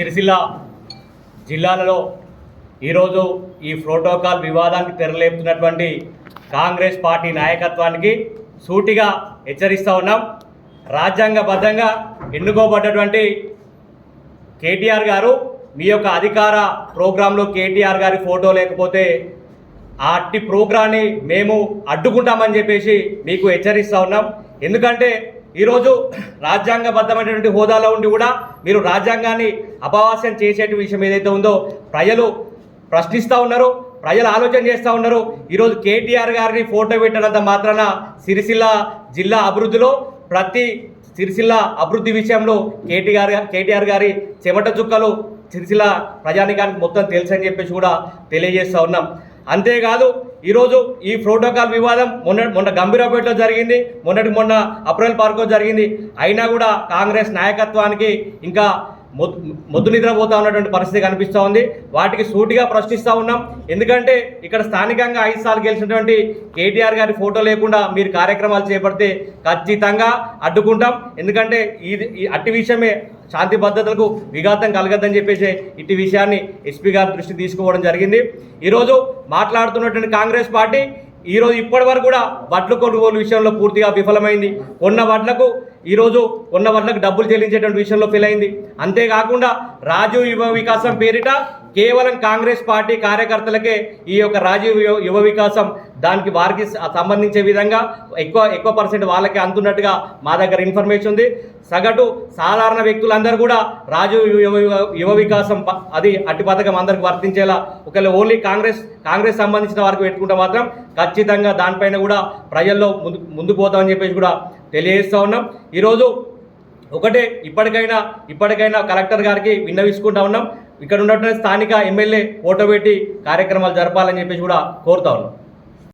సిరిసిల్ల జిల్లాలలో ఈరోజు ఈ ప్రోటోకాల్ వివాదానికి తెరలేపుతున్నటువంటి కాంగ్రెస్ పార్టీ నాయకత్వానికి సూటిగా హెచ్చరిస్తూ ఉన్నాం. రాజ్యాంగబద్ధంగా ఎన్నుకోబడ్డటువంటి కేటీఆర్ గారు మీ యొక్క అధికార ప్రోగ్రాంలో కేటీఆర్ గారి ఫోటో లేకపోతే ఆ అట్టి ప్రోగ్రాన్ని మేము అడ్డుకుంటామని చెప్పేసి మీకు హెచ్చరిస్తూ ఉన్నాం. ఎందుకంటే ఈరోజు రాజ్యాంగబద్ధమైనటువంటి హోదాలో ఉండి కూడా మీరు రాజ్యాంగాన్ని అపవాస్యం చేసేటి విషయం ఏదైతే ఉందో ప్రజలు ప్రశ్నిస్తూ ఉన్నారు ప్రజలు ఆలోచన చేస్తూ ఉన్నారు. ఈరోజు కేటీఆర్ గారిని ఫోటో పెట్టినంత మాత్రాన సిరిసిల్ల జిల్లా అభివృద్ధిలో ప్రతి సిరిసిల్ల అభివృద్ధి విషయంలో కేటీఆర్ కేటీఆర్ గారి చెమట చుక్కలు సిరిసిల్ల ప్రజానికానికి మొత్తం తెలుసని చెప్పేసి కూడా తెలియజేస్తూ ఉన్నాం. అంతేకాదు ఈరోజు ఈ ప్రోటోకాల్ వివాదం మొన్న మొన్న గంభీరాపేటలో జరిగింది మొన్నటి మొన్న అప్రైల్ పార్క్లో జరిగింది. అయినా కూడా కాంగ్రెస్ నాయకత్వానికి ఇంకా మొద్దు మొద్దు నిద్రపోతా ఉన్నటువంటి పరిస్థితి కనిపిస్తూ ఉంది. వాటికి సూటిగా ప్రశ్నిస్తూ ఉన్నాం. ఎందుకంటే ఇక్కడ స్థానికంగా ఐదు సార్లు గెలిచినటువంటి కేటీఆర్ గారి ఫోటో లేకుండా మీరు కార్యక్రమాలు చేపడితే ఖచ్చితంగా అడ్డుకుంటాం. ఎందుకంటే ఇది ఈ అట్టి విషయమే శాంతి భద్రతలకు విఘాతం కలగద్దని చెప్పేసి ఇట్టి విషయాన్ని ఎస్పీ గారి దృష్టి తీసుకోవడం జరిగింది. ఈరోజు మాట్లాడుతున్నటువంటి కాంగ్రెస్ పార్టీ ఈరోజు ఇప్పటి వరకు కూడా వడ్లు కొనుగోలు విషయంలో పూర్తిగా విఫలమైంది. కొన్న వడ్లకు ఈరోజు కొన్న వడ్లకు డబ్బులు చెల్లించేటువంటి విషయంలో ఫెయిల్ అయింది. అంతేకాకుండా రాజీవ్ యువ వికాసం పేరిట కేవలం కాంగ్రెస్ పార్టీ కార్యకర్తలకే ఈ యొక్క రాజీవ్ యువ- వికాసం దానికి వారికి సంబంధించే విధంగా ఎక్కువ ఎక్కువ పర్సెంట్ వాళ్ళకే అందుతున్నట్టుగా మా దగ్గర ఇన్ఫర్మేషన్ ఉంది. సగటు సాధారణ వ్యక్తులందరూ కూడా రాజీవ్ యువ యువ- వికాసం అది అట్టి పథకం అందరికి వర్తించేలా ఒకవేళ ఓన్లీ కాంగ్రెస్ కాంగ్రెస్ సంబంధించిన వారికి పెట్టుకుంటే మాత్రం ఖచ్చితంగా దానిపైన కూడా ప్రజల్లో ముందు ముందు పోతామని చెప్పేసి కూడా తెలియజేస్తూ ఉన్నాం. ఈరోజు ఒకటే ఇప్పటికైనా ఇప్పటికైనా కలెక్టర్ గారికి విన్నవించుకుంటా ఉన్నాం. ఇక్కడ ఉన్నటువంటి స్థానిక ఎమ్మెల్యే ఓటో పెట్టి కార్యక్రమాలు జరపాలని చెప్పేసి కూడా కోరుతా ఉన్నాం.